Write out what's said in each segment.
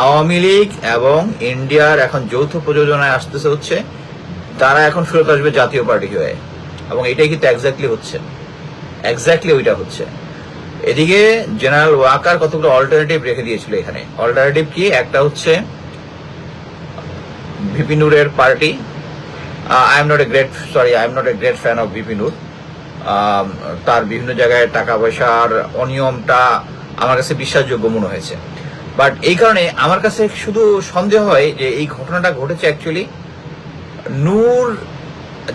আওয়ামী লীগ এবং ইন্ডিয়ার এখন যৌথ প্রযোজনায় আসতেছে হচ্ছে, তারা এখন ফেরত আসবে জাতীয় পার্টি হয়ে। এবং এটাই কিন্তু এক্স্যাক্টলি হচ্ছে। এক্স্যাক্টলি ওইটা হচ্ছে। এদিকে জেনারেল ওয়াকার কতগুলো অল্টারনেটিভ রেখে দিয়েছিল এখানে। অল্টারনেটিভ কি? একটা হচ্ছে ভিপিনুরের party. I am not a great sorry I am not a great fan of ভিপিনুর তার বিভিন্ন জায়গায় টাকা পয়সার অনিয়মটা আমার কাছে বিশ্বাসযোগ্য মনে হয়েছে। বাট এই কারণে আমার কাছে শুধু সন্দেহ হয় যে এই ঘটনাটা ঘটেছে অ্যাকচুয়ালি নূর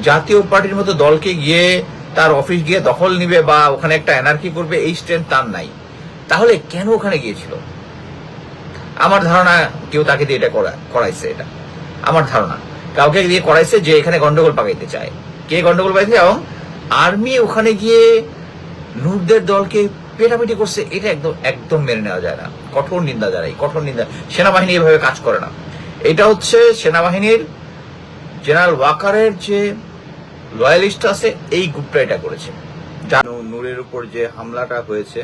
জাতীয় পার্টির মতো দলকে গিয়ে তার অফিস গিয়ে দখল নিবে বা ওখানে একটা এনার্কি করবে, এই স্ট্রেন্থ তার নাই। তাহলে কেন ওখানে গিয়েছিল? আমার ধারণা কেউ তাকে দিয়ে এটা করা- করাইছে এটা। আমার ধারণা। কাউকে দিয়ে করাইছে যে এখানে গন্ডগোল পাকাইতে চায়। কে গন্ডগোল পাকাইছে এবং আর্মি ওখানে গিয়ে নূরদের দলকে পেটাপিটি করছে, এটা একদম একদম মেনে নেওয়া যায় না। কঠোর নিন্দা জানাই, কঠোর নিন্দা। সেনাবাহিনী এভাবে কাজ করে না। এটা হচ্ছে সেনাবাহিনীর জেনারেল ওয়াকারের যে লয়ালিস্ট আছে, এই গ্রুপটা এটা করেছে। নূরের উপর যে হামলাটা হয়েছে,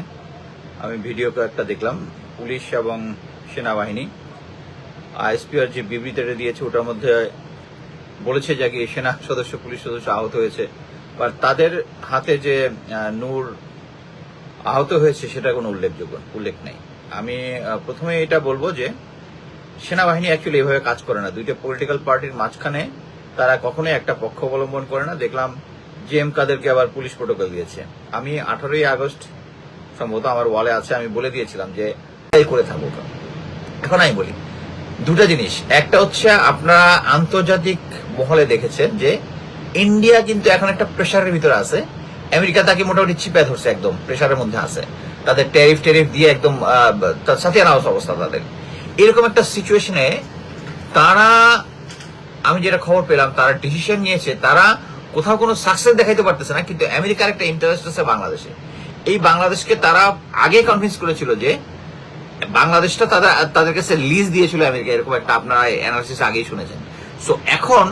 আমি ভিডিও একটা দেখলাম, পুলিশ এবং সেনাবাহিনী। আইএসপিআর যে বিবৃতিটা দিয়েছে, ওটার মধ্যে বলেছে যে সেনা সদস্য, পুলিশ সদস্য আহত হয়েছে। বা তাদের হাতে যে নূর আহত হয়েছে, সেটা কোনো উল্লেখযোগ্য উল্লেখ নেই। আমি প্রথমে এটা বলব যে, সেনাবাহিনী অ্যাকচুয়ালি এভাবে কাজ করে না। দুইটা পলিটিক্যাল পার্টির মাঝখানে তারা কখনোই একটা পক্ষ অবলম্বন করে না। দেখলাম জি এম কাদেরকে আবার পুলিশ প্রোটোকল দিয়েছে। আমি আঠারোই আগস্ট, সম্ভবত আমার ওয়ালে আছে, আমি বলে দিয়েছিলাম যে করে থাকুক। এখন আমি বলি, দুটা জিনিস। একটা হচ্ছে আপনারা আন্তর্জাতিক মহলে দেখেছেন যে ইন্ডিয়া কিন্তু এখন একটা প্রেশারের ভিতরে আছে। আমেরিকা তাকে মোটামুটি চিপে ধরছে একদম প্রেশারের মধ্যে আছে। তাদের ট্যারিফ ট্যারিফ দিয়ে একদম সাথে আনাউস অবস্থা তাদের। এরকম একটা সিচুয়েশনে তারা, আমি যেটা খবর পেলাম, তারা ডিসিশন নিয়েছে, তারা কোথাও কোনো সাকসেস দেখাইতে পারতেছে না, কিন্তু আমেরিকার একটা ইন্টারেস্ট আছে বাংলাদেশে। এই বাংলাদেশকে তারা আগে কনভিন্স করেছিল যে বাংলাদেশটা তাদের তাদের কাছে লিজ দিয়েছিল আমেরিকা, এরকম একটা আপনারা অ্যানালিসিস আগেই শুনেছেন। সো এখন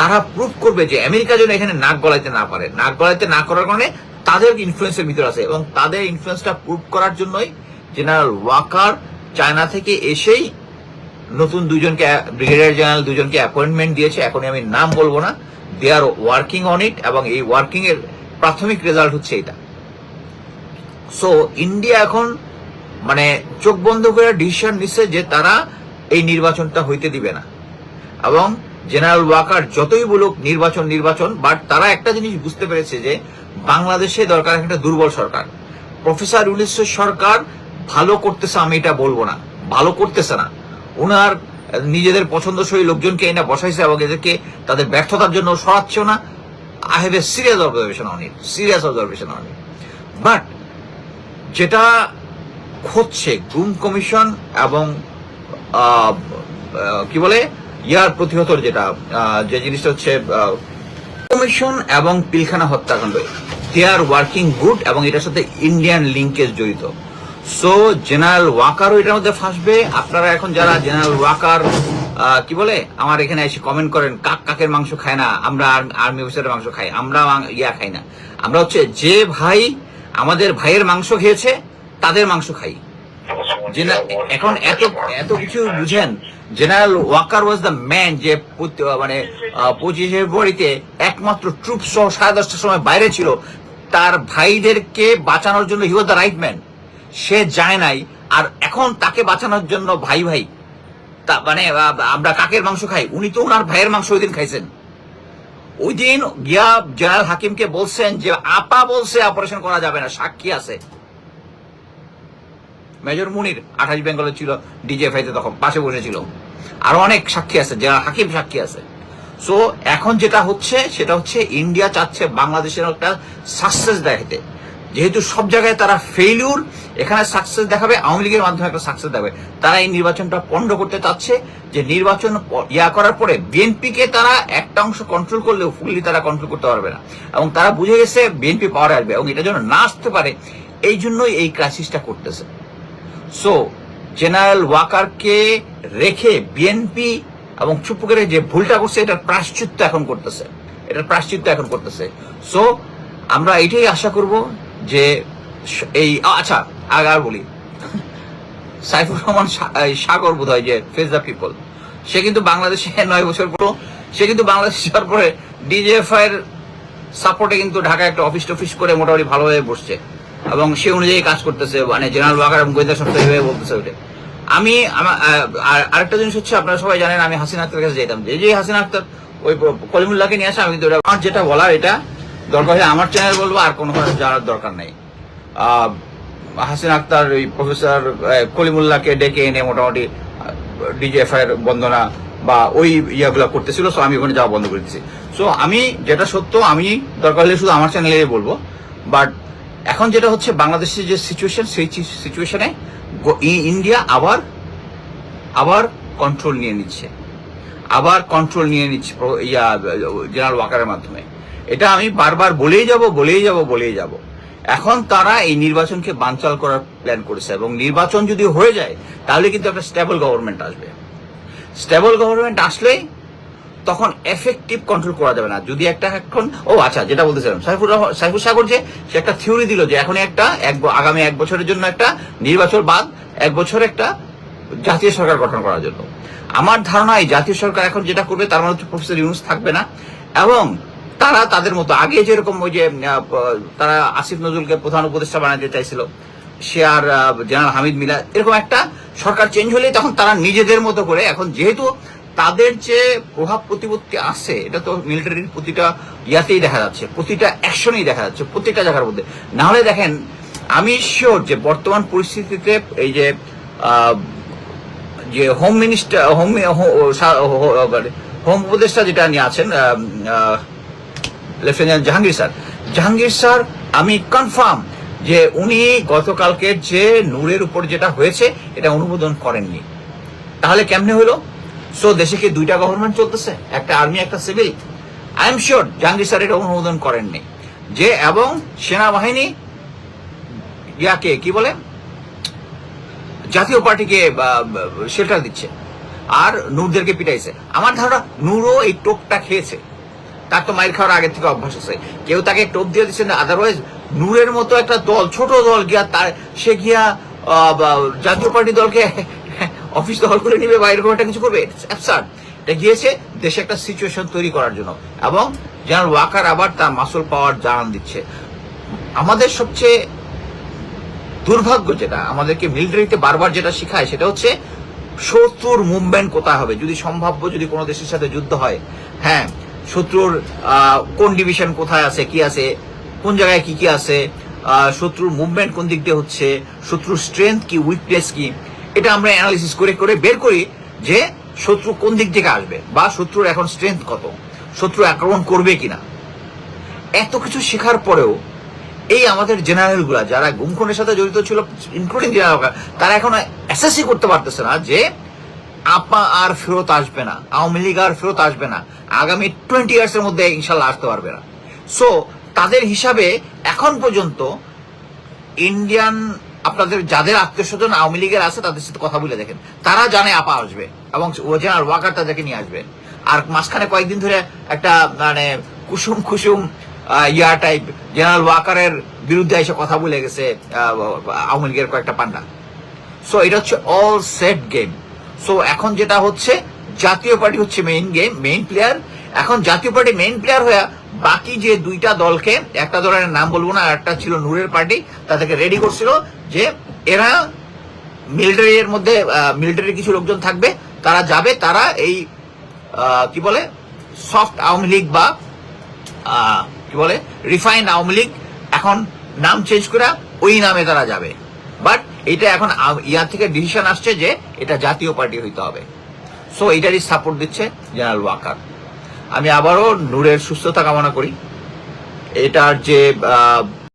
তারা প্রুভ করবে যে আমেরিকা যেন এখানে নাক গলাইতে না পারে। নাক গলাইতে না করার কারণে তাদের ইনফ্লুয়েন্সের ভিতরে আছে এবং তাদের ইনফ্লুয়েন্সটা প্রুভ করার জন্যই জেনারেল ওয়াকার চায়না থেকে এসেই নতুন দুজনকে ব্রিগেডিয়ার জেনারেল দুজনকে অ্যাপয়েন্টমেন্ট দিয়েছে। এখনই আমি নাম বলব না। দে আর ওয়ার্কিং অন ইট এবং এই ওয়ার্কিং এর প্রাথমিক রেজাল্ট হচ্ছে এটা। সো ইন্ডিয়া এখন মানে চোখ বন্ধ করে ডিসিশন নিচ্ছে যে তারা এই নির্বাচনটা হইতে দিবে না। এবং জেনারেল ওয়াকার যতই বলুক নির্বাচন নির্বাচন বাট তারা একটা জিনিস বুঝতে পেরেছে যে বাংলাদেশে দরকার একটা দুর্বল সরকার। প্রফেসর ইউনিসের সরকার ভালো করতেছে, আমি এটা বলব না। ভালো করতেছে না। ওনার নিজেদের পছন্দসই লোকজনকে এনে বসাইছে এবং এদেরকে তাদের ব্যর্থতার জন্য সরাচ্ছেও না। I have a serious observation on it serious observation on it but যেটা হচ্ছে গ্রুম কমিশন এবং কি বলে? ইয়ার প্রতিহতর যেটা যে জিনিসটা হচ্ছে কমিশন এবং পিলখানা হত্যাকাণ্ড। দে আর ওয়ার্কিং গুড এবং এটার সাথে ইন্ডিয়ান লিঙ্কেজ জড়িত। সো জেনারেল ওয়াকারও এটার মধ্যে ফাঁসবে। আপনারা এখন যারা জেনারেল ওয়াকার কি বলে? আমার এখানে এসে কমেন্ট করেন, কাক কাকের মাংস খায় না? আমরা আর্মি অফিসারের মাংস খাই, আমরা ইয়া খাই না। আমরা হচ্ছে যে ভাই আমাদের ভাইয়ের মাংস খেয়েছে, তাদের মাংস খাই। এখন এত এত কিছু বুঝেন General Waker was the man যে মানে পঁচিশে ফেব্রুয়ারিতে একমাত্র ট্রুপ সহ সাড়ে দশটার সময় বাইরে ছিল। তার ভাইদেরকে বাঁচানোর জন্য he was the right man সে যায় নাই আর এখন তাকে বাঁচানোর জন্য ভাই ভাই তা মানে আমরা কাকের মাংস খাই? উনি তো ওনার ভাইয়ের মাংস ওই দিন খাইছেন। ওই দিন গিয়া জেনারেল হাকিমকে বলছেন যে আপা বলছে অপারেশন করা যাবে না সাক্ষী আছে। মেজর মুনির আঠাশ বেঙ্গলে ছিল ডিজেফাইতে তখন পাশে বসেছিল। আরও অনেক সাক্ষী আছে, যারা হাকিম সাক্ষী আছে। সো এখন যেটা হচ্ছে, সেটা হচ্ছে ইন্ডিয়া চাচ্ছে বাংলাদেশের একটা সাকসেস দেখাতে যেহেতু সব জায়গায় তারা ফেইলিউর এখানে সাকসেস দেখাবে, আওয়ামী লীগের মাধ্যমে একটা সাকসেস দেখাবে। তারা এই নির্বাচনটা পণ্ড করতে চাচ্ছে, যে নির্বাচন ইয়া করার পরে বিএনপিকে তারা একটা অংশ কন্ট্রোল করলেও ফুললি তারা কন্ট্রোল করতে পারবে না। এবং তারা বুঝে গেছে বিএনপি পাওয়ার আসবে, এবং এটা যেন না আসতে পারে, এই জন্যই এই ক্রাইসিসটা করতেছে। সো জেনারেল ওয়াকারকে রেখে বিএনপি এবং চুপ করে যে ভুলটা করছে, এটার প্রাশ্চিত্য এখন করতেছে। এটার প্রাশ্চিত্য এখন করতেছে। সো আমরা এটাই আশা করব যে এই আচ্ছা আগে আর বলি। সাইফুর রহমান সাগর বোধ হয় যে ফেস দ্য পিপল সে কিন্তু বাংলাদেশে নয় বছর পর, সে কিন্তু বাংলাদেশ যাওয়ার পরে ডিজিএফআই এর সাপোর্টে কিন্তু ঢাকায় একটা অফিস টফিস করে মোটামুটি ভালোভাবে বসছে। এবং সে অনুযায়ী কাজ করতেছে মানে জেনারেল ওয়াকার এবং গোয়েন্দা সংস্থা এইভাবে বলতেছে ওইটা। আমি আমা- আহ, আর আরেকটা জিনিস হচ্ছে আপনারা সবাই জানেন আমি হাসিনা আক্তার কাছে যেতাম যে যে হাসিনা আক্তার ওই কলিমুল্লাহকে নিয়ে আসে আমি কিন্তু আমার যেটা বলার এটা দরকার হলে আমার চ্যানেল বলব আর কোনো জানার দরকার নেই। হাসিনা আক্তার ওই প্রফেসর কলিমুল্লাহকে ডেকে এনে মোটামুটি ডিজিএফআই এর বন্দনা বা ওই ইয়াগুলো করতেছিল সো আমি ওখানে যাওয়া বন্ধ করে দিয়েছি সো আমি যেটা সত্য আমি দরকার হলে শুধু আমার চ্যানেলে বলব বাট এখন যেটা হচ্ছে বাংলাদেশের যে সিচুয়েশন সেই সিচুয়েশনে ইন্ডিয়া আবার আবার কন্ট্রোল নিয়ে নিচ্ছে। আবার কন্ট্রোল নিয়ে নিচ্ছে ইয়া জেনারেল ওয়াকারের মাধ্যমে। এটা আমি বারবার বলেই যাব বলেই যাব বলেই যাব। এখন তারা এই নির্বাচনকে বানচাল করার প্ল্যান করেছে এবং নির্বাচন যদি হয়ে যায়, তাহলে কিন্তু একটা স্টেবল গভর্নমেন্ট আসবে। স্টেবল গভর্নমেন্ট আসলেই তখন এফেক্টিভ কন্ট্রোল করা যাবে না। যদি একটা এখন, ও আচ্ছা যেটা বলতেছিলাম, সাইফুর সাইফুর সাগর যে, সে একটা থিওরি দিল যে এখন একটা এক আগামী এক বছরের জন্য একটা নির্বাচন বাদ, এক বছর একটা জাতীয় সরকার গঠন করার জন্য। আমার ধারণা এই জাতীয় সরকার এখন যেটা করবে, তার মধ্যে প্রফেসর ইউনুস থাকবে না। এবং তারা তাদের মতো, আগে যেরকম ওই যে তারা আসিফ নজরুলকে প্রধান উপদেষ্টা বানাতে চাইছিল, সে আর জেনারেল হামিদ মিলা এরকম একটা সরকার চেঞ্জ হলেই তখন তারা নিজেদের মতো করে, এখন যেহেতু তাদের যে প্রভাব প্রতিপত্তি আছে, এটা তো মিলিটারির প্রতিটা ইয়াতেই দেখা যাচ্ছে, প্রতিটা অ্যাকশনেই দেখা যাচ্ছে প্রতিটা জায়গার মধ্যে। না হলে দেখেন, আমি শিওর যে বর্তমান পরিস্থিতিতে এই যে যে হোম মিনিস্টার হোম হোম উপদেষ্টা যেটা নিয়ে আছেন lieutenant Jahangir sir Jahangir sir, আমি কনফার্ম যে উনি গতকালকে যে নূরের উপর যেটা হয়েছে, এটা অনুমোদন করেননি। তাহলে কেমনে হলো? সো দেশে কি দুইটা গভর্নমেন্ট চলতেছে? একটা আর্মি একটা civil I am sure Jahangir sir এটা অনুমোদন করেননি। যে এবং সেনাবাহিনী ইয়াকে কি বলে? জাতীয় পার্টিকে শেল্টার দিচ্ছে। আর নূরদেরকে পিটাইছে। আমার ধারণা নূরও এই টোপটা খেয়েছে। তার তো মাইর খাওয়ার আগে থেকে অভ্যাস আছে। কেউ তাকে টোপ দিয়ে দিচ্ছে না। আদারওয়াইজ নূরের মতো একটা দল, ছোট দল গিয়া তার, সে গিয়া জাতীয় পার্টি দলকে অফিস দখল করে নিবে বা এরকম একটা কিছু করবে? এটা গিয়েছে, দেশে একটা সিচুয়েশন তৈরি করার জন্য। এবং জেনারেল ওয়াকার আবার তার মাসুল পাওয়ার জানান দিচ্ছে। আমাদের সবচেয়ে দুর্ভাগ্য যেটা, আমাদেরকে মিলিটারিতে বারবার যেটা শেখায়, সেটা হচ্ছে শত্রুর মুভমেন্ট কোথায় হবে? যদি সম্ভাব্য যদি কোনো দেশের সাথে যুদ্ধ হয় হ্যাঁ শত্রুর কোন ডিভিশন কোথায় আছে, কি আছে, কোন জায়গায় কি কি আছে শত্রুর মুভমেন্ট কোন দিক দিয়ে হচ্ছে, শত্রুর স্ট্রেংথ কি উইকনেস কি এটা আমরা অ্যানালিসিস করে করে বের করি যে শত্রু কোন দিক থেকে আসবে বা শত্রুর এখন স্ট্রেংথ কত, শত্রু আক্রমণ করবে কিনা। এত কিছু শেখার পরেও এই আমাদের জেনারেলগুলা যারা গুমখুনের সাথে জড়িত ছিল ইনক্লুডিং জেনারেল তারা এখন অ্যাসেসই করতে পারতেছে না যে আপা আর ফেরত আসবে না, আওয়ামী লীগ আর ফেরত আসবে না, আগামী টোয়েন্টি ইয়ার্স এর মধ্যে ইনশাল্লাহ আসতে পারবে না। সো তাদের হিসাবে এখন পর্যন্ত ইন্ডিয়ান আপনাদের যাদের আত্মীয় স্বজন আওয়ামী লীগের আছে, তাদের সাথে কথা বলে দেখেন। তারা জানে আপা আসবে এবং ও জেনারেল ওয়াকার তাদেরকে নিয়ে আসবে। আর মাঝখানে কয়েকদিন ধরে একটা মানে কুসুম কুসুম ইয়া টাইপ জেনারেল ওয়াকারের বিরুদ্ধে এসে কথা বলে গেছে আওয়ামী লীগের কয়েকটা পান্ডা। সো এটা হচ্ছে অল সেট গেম সো এখন যেটা হচ্ছে, জাতীয় পার্টি হচ্ছে মেইন গেম মেইন প্লেয়ার এখন জাতীয় পার্টি মেইন প্লেয়ার হয়ে বাকি যে দুইটা দলকে, একটা দলের নাম বলব না, আর একটা ছিল নূরের পার্টি, তাদেরকে রেডি করছিল। যে এরা মিলিটারি এর মধ্যে মিলিটারি কিছু লোকজন থাকবে, তারা যাবে, তারা এই কি বলে সফট আওয়ামী লীগ বা কি বলে রিফাইন্ড আওয়ামী লীগ এখন নাম চেঞ্জ করে ওই নামে তারা যাবে। বাট এটা এখন ইয়ার থেকে ডিসিশন আসছে যে এটা জাতীয় পার্টি হইতে হবে। সো এটারই সাপোর্ট দিচ্ছে জেনারেল ওয়াকার আমি আবারও নূরের সুস্থতা কামনা করি। এটার যে